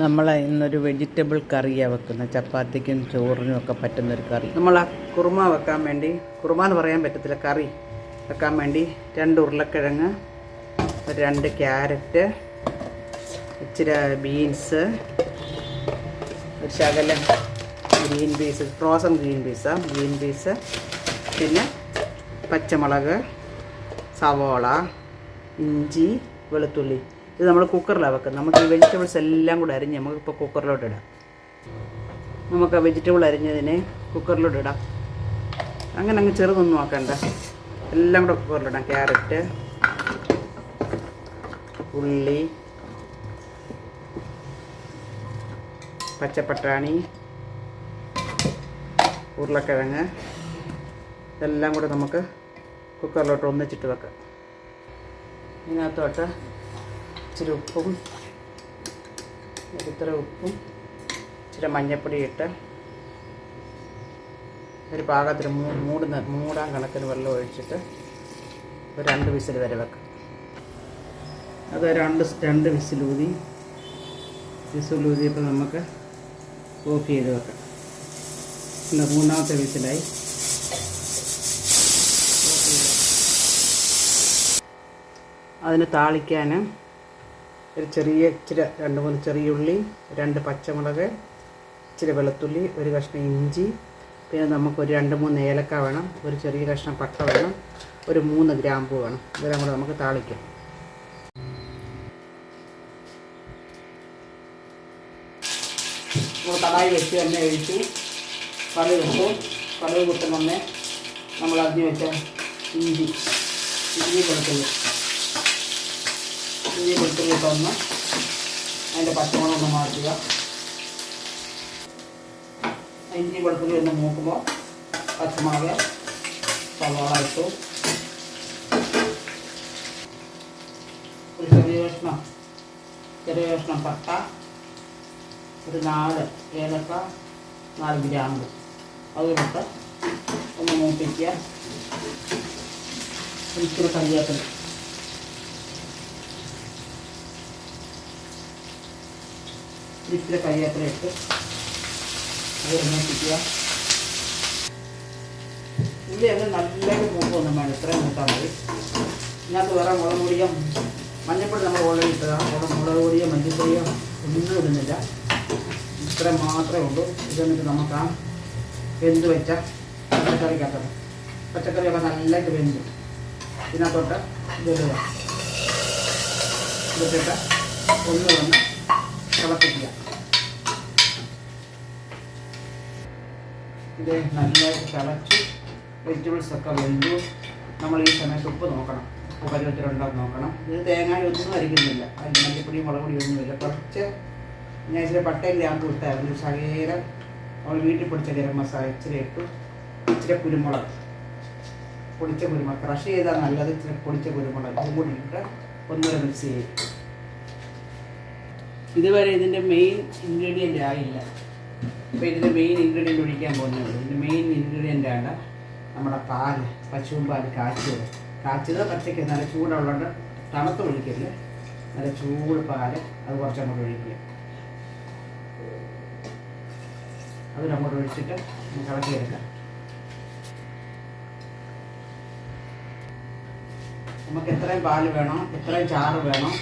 നമ്മൾ ഇന്നൊരു വെജിറ്റബിൾ കറിയാണ് വെക്കുന്നത് ചപ്പാത്തിക്കും ചോറിനും ഒക്കെ പറ്റുന്നൊരു കറി. നമ്മൾ ആ കുറുമ വെക്കാൻ വേണ്ടി കുറുമ എന്ന് പറയാൻ പറ്റത്തില്ല കറി വെക്കാൻ വേണ്ടി രണ്ട് ഉരുളക്കിഴങ്ങ് രണ്ട് ക്യാരറ്റ് ഇച്ചിരി ബീൻസ് ഒരു ശകലം ഗ്രീൻ പീസ് ഫ്രോസൺ ഗ്രീൻ പീസാണ് ഗ്രീൻ പീസ് പിന്നെ പച്ചമുളക് സവോള ഇഞ്ചി വെളുത്തുള്ളി. ഇത് നമ്മൾ കുക്കറിലാണ് വെക്കുന്നത്. നമുക്ക് ഈ വെജിറ്റബിൾസ് എല്ലാം കൂടെ അരിഞ്ഞ് നമുക്ക് ഇപ്പോൾ കുക്കറിലോട്ട് ഇടാം. നമുക്ക് ആ വെജിറ്റബിൾ അരിഞ്ഞതിനെ കുക്കറിലോട്ട് ഇടാം. അങ്ങനെ അങ്ങ് ചെറുതൊന്നും ആക്കണ്ട. എല്ലാം കൂടെ കുക്കറിലിടാം ക്യാരറ്റ് ഉള്ളി പച്ചപ്പട്ടാണി ഉരുളക്കിഴങ്ങ് ഇതെല്ലാം കൂടെ നമുക്ക് കുക്കറിലോട്ട് ഒന്നിച്ചിട്ട് വെക്കാം. ഇതിനകത്തോട്ട് ഇച്ചിരി ഉപ്പും ഇത്ര ഉപ്പും ഇച്ചിരി മഞ്ഞൾപ്പൊടി ഇട്ട് ഒരു പാകത്തിന് മൂ മൂടുന്ന മൂടാൻ കണക്കിന് വെള്ളം ഒഴിച്ചിട്ട് ഒരു രണ്ട് വിസിൽ വരെ വെക്കാം. അത് രണ്ട് രണ്ട് വിസിലൂതി വിസിലൂതിയപ്പോൾ നമുക്ക് ഓഫ് ചെയ്ത് വെക്കാം. പിന്നെ മൂന്നാമത്തെ വിസിലായി. അതിന് താളിക്കാൻ ഒരു ചെറിയ ഇച്ചിരി രണ്ട് മൂന്ന് ചെറിയ ഉള്ളി രണ്ട് പച്ചമുളക് ഇച്ചിരി വെളുത്തുള്ളി ഒരു കഷ്ണം ഇഞ്ചി പിന്നെ നമുക്കൊരു രണ്ട് മൂന്ന് ഏലക്ക വേണം ഒരു ചെറിയ കഷ്ണം പട്ട വേണം ഒരു മൂന്ന് ഗ്രാമ്പു വേണം. ഇതെല്ലാം കൂടെ നമുക്ക് താളിക്കാം. കടായി വെച്ച് എണ്ണ ഒഴിച്ചു കടുക് ഇട്ടു കടുക് കുത്തുമ്പന്നെ നമ്മൾ അരിഞ്ഞ് വെച്ച ഇഞ്ചി ഇഞ്ചി വെളുത്തുള്ളി ഇഞ്ചി വെളുത്തുള്ളിട്ടൊന്ന് അതിന്റെ പച്ചമുളക് ഒന്ന് മാറ്റുക. ഇഞ്ചി വെളുത്തുള്ളി ഒന്ന് മൂക്കുമ്പോൾ പച്ചമുളക് സവാള ഇട്ടു. ഒരു ചെറിയ കഷ്ണം ചെറിയ കഷ്ണം പട്ട ഒരു നാല് ഏലക്ക നാല് ഗ്രാമ്പ്. അതിലിട്ട് ഒന്ന് മൂപ്പിക്കുക. ഒരിക്കലും കറിവേപ്പില. ഇച്ചിരി കറിവേപ്പില ഇട്ട്? അത് മൂപ്പിക്കുക ഉള്ളി അങ്ങ് നല്ലൊരു മൂപ്പൊന്നും വേണം ഇത്രയും മൂത്താൽ മതി. ഇതിനകത്ത് വേറെ മുളക് പൊടിയോ മഞ്ഞപ്പൊടി നമ്മൾ ഓൾറെഡി ഇട്ടതാണ്. അവിടെ മുളക് പൊടിയോ മഞ്ഞപ്പൊടിയോ ഒന്നും ഇടുന്നില്ല. ഇത്ര മാത്രമേ ഉള്ളൂ. ഇതെന്നിട്ട് നമുക്ക് ആ വെന്ത് വെച്ച പച്ചക്കറിക്കകത്തത് പച്ചക്കറിയൊക്കെ നല്ലതായിട്ട് വെന്ത്. ഇതിനകത്തോട്ട് ഇതിടുക ഇതിട്ടിട്ട് ഒന്ന് വന്ന് തിളപ്പിക്കുക ഇത് നല്ല തിളച്ച് വെജിറ്റബിൾസ് ഒക്കെ വെന്തു നമ്മൾ ഈ സമയത്ത് ഉപ്പ് നോക്കണം. ഉപ്പ് പരുവത്തിലുണ്ടോ നോക്കണം. ഇത് തേങ്ങ ഒന്നും അരിക്കുന്നില്ല. അതിന് മല്ലിപ്പൊടി മുളക് പൊടി ഒന്നുമില്ല കുറച്ച് ഞാൻ ഇച്ചിരി പട്ടയും ഗ്രാമ്പ് ഇട്ടായിരുന്നു ശകേരം നമ്മൾ വീട്ടിൽ പൊടിച്ച ഗരം മസാല ഇച്ചിരി ഇട്ടു. ഇച്ചിരി കുരുമുളക്. പൊടിച്ച കുരുമുളക്. ക്രഷ് ചെയ്താൽ നല്ലത് ഇച്ചിരി പൊടിച്ച കുരുമുളക്. ഇതും കൂടി ഇട്ട് ഒന്നുകൂടെ മിക്സ് ചെയ്യും. ഇതുവരെ ഇതിന്റെ മെയിൻ ഇൻഗ്രീഡിയന്റ് ആയില്ല അപ്പോൾ ഇതിന്റെ മെയിൻ ഇൻഗ്രീഡിയന്റ് ഒഴിക്കാൻ പോകുന്നത് ഇതിന്റെ മെയിൻ ഇൻഗ്രീഡിയന്റ് ആണ് നമ്മുടെ പാൽ പശുവും പാൽ കാച്ചത് കാച്ചിയത് പച്ചയ്ക്ക് നല്ല ചൂടുള്ളതുകൊണ്ട് തണുത്ത് ഒഴിക്കരുത്. നല്ല ചൂട് പാൽ അത് കുറച്ചങ്ങോട്ട് ഒഴിക്കുക. അതിലങ്ങോട്ട് ഒഴിച്ചിട്ട് നമുക്ക് ഇളക്കിയെടുക്കാം നമുക്ക് എത്രയും പാൽ വേണം എത്രയും ചാറ് വേണം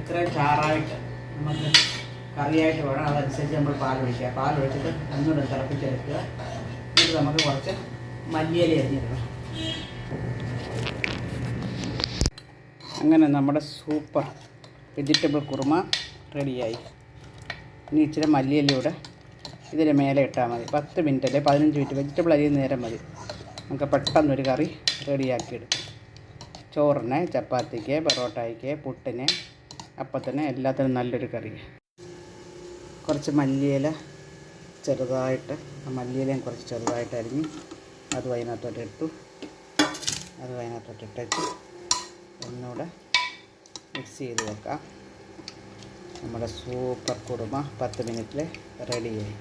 എത്രയും ചാറായിട്ട് നമുക്ക് കറിയായിട്ട് വേണം. അതനുസരിച്ച് നമ്മൾ പാൽ ഒഴിച്ചിട്ട് ഒന്നുകൂടെ തിളപ്പിച്ചെടുക്കുക. എന്നിട്ട് നമുക്ക് കുറച്ച് മല്ലിയില എറിഞ്ഞിടണം അങ്ങനെ നമ്മുടെ സൂപ്പർ വെജിറ്റബിൾ കുറുമ റെഡിയായി. ഇനി ഇച്ചിരി മല്ലിയിലൂടെ ഇതിന് മേലെ ഇട്ടാൽ മതി. പത്ത് മിനിറ്റ് അല്ലെ? പതിനഞ്ച് മിനിറ്റ്. വെജിറ്റബിൾ അരിയുന്ന നേരം മതി. നമുക്ക് പെട്ടെന്നൊരു കറി റെഡിയാക്കിയെടുക്കും. ചോറിന് ചപ്പാത്തിക്ക് പൊറോട്ടയ്ക്ക് പുട്ടിന് അപ്പത്തിന് എല്ലാത്തിനും നല്ലൊരു കറി കുറച്ച് മല്ലിയില ചെറുതായിട്ട് ആ മല്ലിയിലയും കുറച്ച് ചെറുതായിട്ട് അരിഞ്ഞ് അത് അതിനകത്തോട്ട് ഇട്ടു. അത് അതിനകത്തോട്ട് ഇട്ടേച്ച് ഒന്നുകൂടെ മിക്സ് ചെയ്ത് വെക്കാം. നമ്മുടെ സൂപ്പർ കുറുമ പത്ത് മിനിറ്റിൽ റെഡിയായി